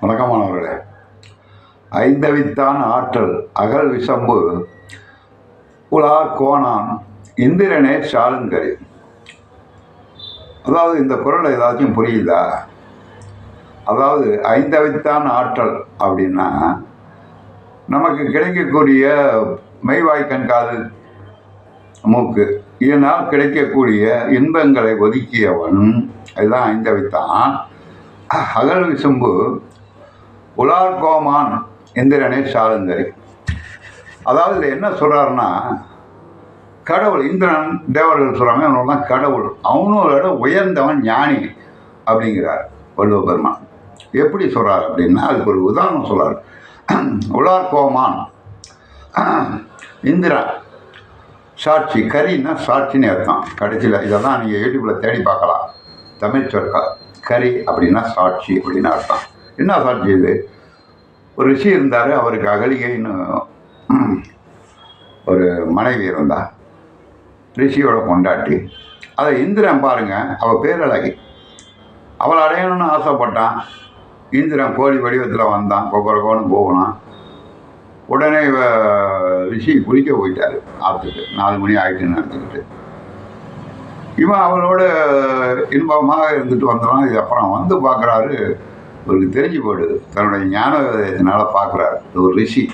வணக்கமானவர்களே. ஐந்தவித்தான் ஆற்றல் அகல் விசம்பு உலார் கோணான் இந்திரனே சாலுங்கரி அதாவது இந்த குரல் ஏதாச்சும் புரியுதா? அதாவது ஐந்தவித்தான் ஆற்றல் அப்படின்னா நமக்கு கிடைக்கக்கூடிய மெய்வாய் கண்காது மூக்கு. இதனால் கிடைக்கக்கூடிய இன்பங்களை ஒதுக்கியவன் இதுதான் ஐந்தவித்தான். அகல் விசும்பு உலார் கோமான் இந்திரனே சாலுங்கரி அதாவது இதில் என்ன சொல்கிறாருன்னா கடவுள் இந்திரன் தேவர்கள் சொல்கிறாங்க அவனோட தான் கடவுள். அவனோட உயர்ந்தவன் ஞானி அப்படிங்கிறார் வள்ளுவ பெருமான் எப்படி சொல்கிறார் அப்படின்னா அதுக்கு ஒரு உதாரணம் சொல்கிறார் உலார் கோமான் இந்திரா சாட்சி கரின்னா சாட்சின்னு அர்த்தம் கடைசியில் இதை தான் நீங்கள் யூடியூப்பில் தேடி பார்க்கலாம். தமிழ் சொற்கள் கரி அப்படின்னா சாட்சி அப்படின்னு அர்த்தம். என்ன சாட்சி இது ஒரு ரிஷி இருந்தார் அவருக்கு அகலிகைன்னு ஒரு மனைவி இருந்தா ரிஷியோட கொண்டாட்டி அதை இந்திரன் பாருங்கள் அவள் பேரழகி. அவளை அடையணும்னு ஆசைப்பட்டான். இந்திரன் கோழி வடிவத்தில் வந்தான் கொக்கரக்கோன்னு போகணும் உடனே இவ ரிஷி குளிக்க போயிட்டாரு ஆற்றுக்கு நாலு மணி ஆகிட்டுன்னு நினச்சிக்கிட்டு. இவன் அவளோட இன்பமாக இருந்துட்டு வந்துடுறான். இது அப்புறம் வந்து பார்க்குறாரு இவருக்கு தெரிஞ்சு போயிடுது தன்னுடைய ஞான விதத்தினால பார்க்குறாரு. ஒரு ரிஷி.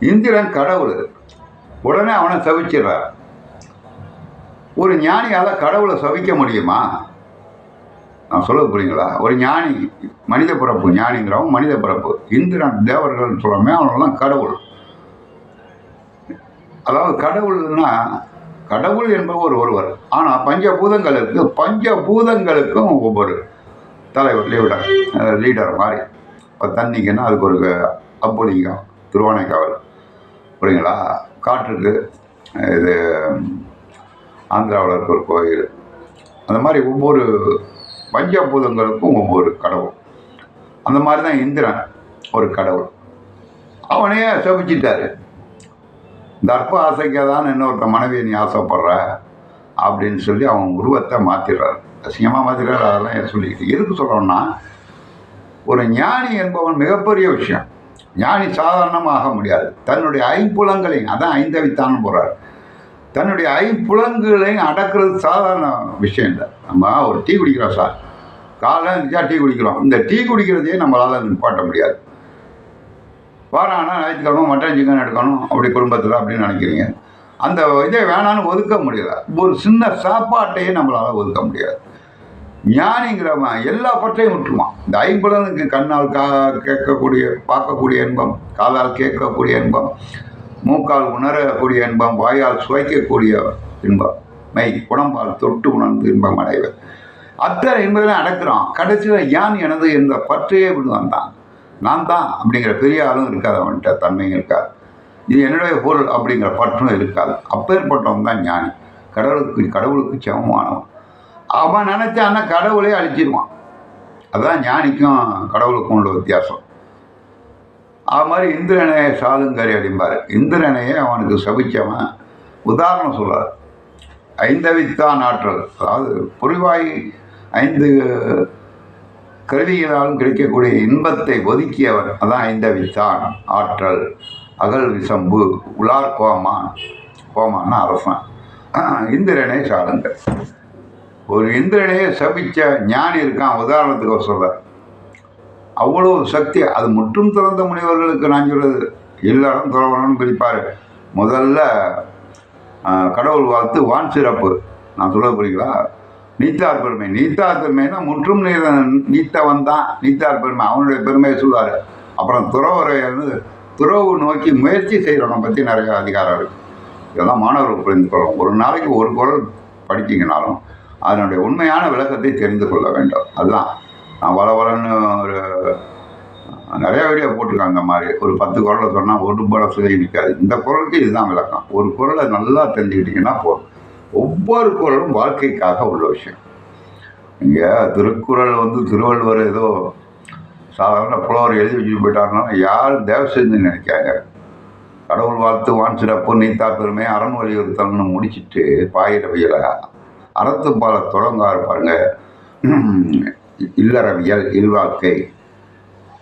இந்திரன் கடவுள். உடனே அவனை சவிச்சிடுறார் ஒரு ஞானியால் கடவுளை சவிக்க முடியுமா? நான் சொல்ல புரியுங்களா? ஒரு ஞானி மனித பிறப்பு ஞானிங்கிறவன் மனித பிறப்பு. இந்திரன் தேவர்கள் சொல்கிறோமே அவனெல்லாம் கடவுள். அதாவது கடவுள்னா கடவுள் என்பவர் ஒருவர். ஆனால் பஞ்சபூதங்களுக்கு பஞ்சபூதங்களுக்கும் ஒவ்வொரு. தலைவர் லீடர் லீடர் மாதிரி. இப்போ தண்ணிக்குன்னா அதுக்கு ஒரு அப்புலிங்கம் திருவானைக்காவல். புரியுங்களா? காற்றுக்கு இது ஆந்திராவில் இருக்க ஒரு கோயில். அந்த மாதிரி ஒவ்வொரு பஞ்சபூதங்களுக்கும் ஒவ்வொரு கடவுள். அந்த மாதிரி தான் இந்திரன் ஒரு கடவுள். அவனையே சபிச்சிட்டாரு தர்ப்ப அற்ப ஆசைக்காதான் இன்னொருத்த மனைவியை நீ ஆசைப்படுற? அப்படின்னு சொல்லி அவன் உருவத்தை மாற்றிடுறாரு அசிங்கமாக மாற்றிடுறாரு அதெல்லாம் என் சொல்லிக்கிட்டு. எதுக்கு சொல்கிறோன்னா ஒரு ஞானி என்பவன் மிகப்பெரிய விஷயம். ஞானி சாதாரணமாக ஆக முடியாது. தன்னுடைய ஐம்புலங்களையும் அதான் ஐந்தவித்தான்னு போகிறார் தன்னுடைய ஐம்புலங்களையும் அடக்கிறது சாதாரண விஷயம் இல்லை. நம்ம ஒரு டீ குடிக்கிறோம் சார். காலைல இருந்துச்சா டீ குடிக்கிறோம். இந்த டீ குடிக்கிறதையே நம்மளால் நிப்பாட்ட முடியாது. வாரம் ஆனால் ஞாயிற்றுக்கிழமை மட்டன் சிக்கன் எடுக்கணும். அப்படி குடும்பத்தில் அப்படின்னு நினைக்கிறீங்க. அந்த இதை வேணான்னு ஒதுக்க முடியல. ஒரு சின்ன சாப்பாட்டையே நம்மளால் ஒதுக்க முடியாது. ஞானிங்கிறவன் எல்லா பற்றையும் விட்டுருவான். இந்த ஐம்புலனுக்கு கண்ணால் கா கேட்கக்கூடிய பார்க்கக்கூடிய இன்பம் காதால் கேட்கக்கூடிய இன்பம் மூக்கால் உணரக்கூடிய இன்பம் வாயால் சுவைக்கக்கூடிய இன்பம் மெய் குடம்பால் தொட்டு உணர்ந்து இன்பம் அடைவர் அத்தனை இன்பதெல்லாம் அடக்கிறான். கடைசியில் யான் எனது என்ற பற்றையே விடுவான் தான். நான் தான் அப்படிங்கிற பெரிய ஆளும் இருக்காது அவன்கிட்ட தன்மையும் இருக்காது. இது என்னுடைய பொருள் அப்படிங்கிற பற்றும் இருக்காது. அப்பேற்பட்டவன் தான் ஞானி. கடவுளுக்கு கடவுளுக்கு சமமானவன். அவன் நினைச்சான்னா கடவுளே அழிச்சிருவான். அதுதான் ஞானிக்கும் கடவுளுக்கும் உள்ள வித்தியாசம். அது மாதிரி இந்திரனே சாலுங்கரி அப்படிம்பார். இந்திரனையே அவனுக்கு சபிச்சவன். உதாரணம் சொல்கிறார் ஐந்தவித்தான் ஆற்றல் அதாவது பொறிவாய் ஐந்து கருவிகளாலும் கிடைக்கக்கூடிய இன்பத்தை ஒதுக்கியவர் அதான் ஐந்தவித்தான் ஆற்றல். அகல் விசம்பு உலார் கோமா கோமான்னா அரசன். இந்திரனே சாலுங்கர் ஒரு இந்திரனையே சபிச்ச ஞானி இருக்கான் உதாரணத்துக்கு சொல்ல அவ்வளோ சக்தி அது முற்றும் திறந்த முனிவர்களுக்கு நான் சொல்கிறது எல்லாரும் துறவரம்னு பிரிப்பார். முதல்ல கடவுள் வாழ்த்து வான் சிறப்பு. நான் சொல்ல புரியுங்களா நீத்தார் பெருமை. நீத்தார் பெருமைனா முற்றும் நீர நீத்தவன் தான். நீத்தார் பெருமை அவனுடைய பெருமையை சொல்லுவார். அப்புறம் துறவரைன்னு துறவு நோக்கி முயற்சி செய்கிறவனை பற்றி நிறைய அதிகாரம் இருக்குது இதெல்லாம் மாணவர்கள் புரிந்து கொள்ளணும். ஒரு நாளைக்கு ஒரு குரல் படிச்சிங்கனாலும் அதனுடைய உண்மையான விளக்கத்தை தெரிந்து கொள்ள வேண்டும். அதுதான். நான் வள வளன்னு ஒரு நிறைய வீடியோ போட்டிருக்காங்க அந்த மாதிரி. ஒரு பத்து குரலை சொன்னால் ஒரு படத்துல நிற்காது இந்த குரலுக்கு இதுதான் விளக்கம். ஒரு குரலை நல்லா தெரிஞ்சுக்கிட்டிங்கன்னா போதும். ஒவ்வொரு குரலும் வாழ்க்கைக்காக உள்ள விஷயம். இங்கே திருக்குறள் வந்து திருவள்ளுவர் ஏதோ சாதாரண புலவர் எழுதி வச்சுட்டு போயிட்டாருன்னா யாரும் தேவசேந்து நினைக்காங்க கடவுள் வாழ்த்து வான் சிறப்பு நீத்தா பெருமை அரண் வலியுறுத்தல்னு முடிச்சிட்டு பாயிரவியலை அறத்துப்பால தொடங்காரு பாருங்க. இல்லறவியல் இல்வாழ்க்கை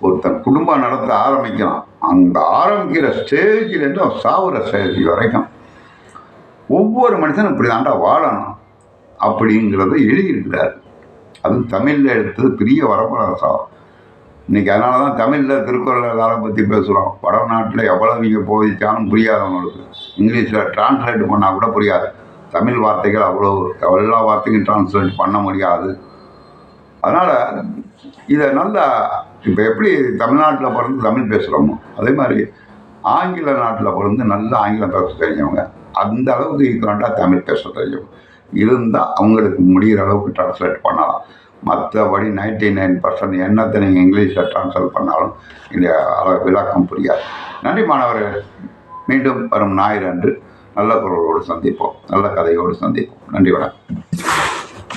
ஒருத்தன் குடும்பம் நடத்த ஆரம்பிக்கலாம் அந்த ஆரம்பிக்கிற ஸ்டேஜிலேருந்து அவன் சாவுற ஸ்டேஜ் வரைக்கும் ஒவ்வொரு மனுஷனும் இப்படி தாண்டா வாழணும் அப்படிங்கிறத எழுதியிருக்கிறார். அது தமிழில் எடுத்தது பெரிய வரப்பிரசாதம். இன்னைக்கு அதனால தான் தமிழில் திருக்குறள் எல்லாரும் பற்றி பேசுகிறோம் வடநாட்டில் எவ்வளோ நீங்கள் போதிச்சாலும் புரியாதவங்களுக்கு இங்கிலீஷில் டிரான்ஸ்லேட் பண்ணால் கூட புரியாது. தமிழ் வார்த்தைகள் அவ்வளோ எல்லா வார்த்தையும் டிரான்ஸ்லேட் பண்ண முடியாது. அதனால் இதை நல்லா இப்போ எப்படி தமிழ்நாட்டில் பிறந்து தமிழ் பேசுகிறோமோ அதே மாதிரி ஆங்கில நாட்டில் பிறந்து நல்லா ஆங்கிலம் பேச தெரிஞ்சவங்க அந்த அளவுக்கு ஈக்குவலாக தமிழ் பேச தெரிஞ்சவங்க இருந்தால் அவங்களுக்கு முடிகிற அளவுக்கு ட்ரான்ஸ்லேட் பண்ணலாம். மற்றபடி நைன்டி நைன் பர்சன்ட் என்னத்தை நீங்கள் இங்கிலீஷில் ட்ரான்ஸ்லேட் பண்ணாலும் இந்த அள- விளக்கம் புரியாது. நன்றி மாணவர்கள். மீண்டும் வரும் ஞாயிறு அன்று நல்ல குரலோடு சந்திப்போம். நல்ல கதையோடு சந்திப்போம். நன்றி வணக்கம்.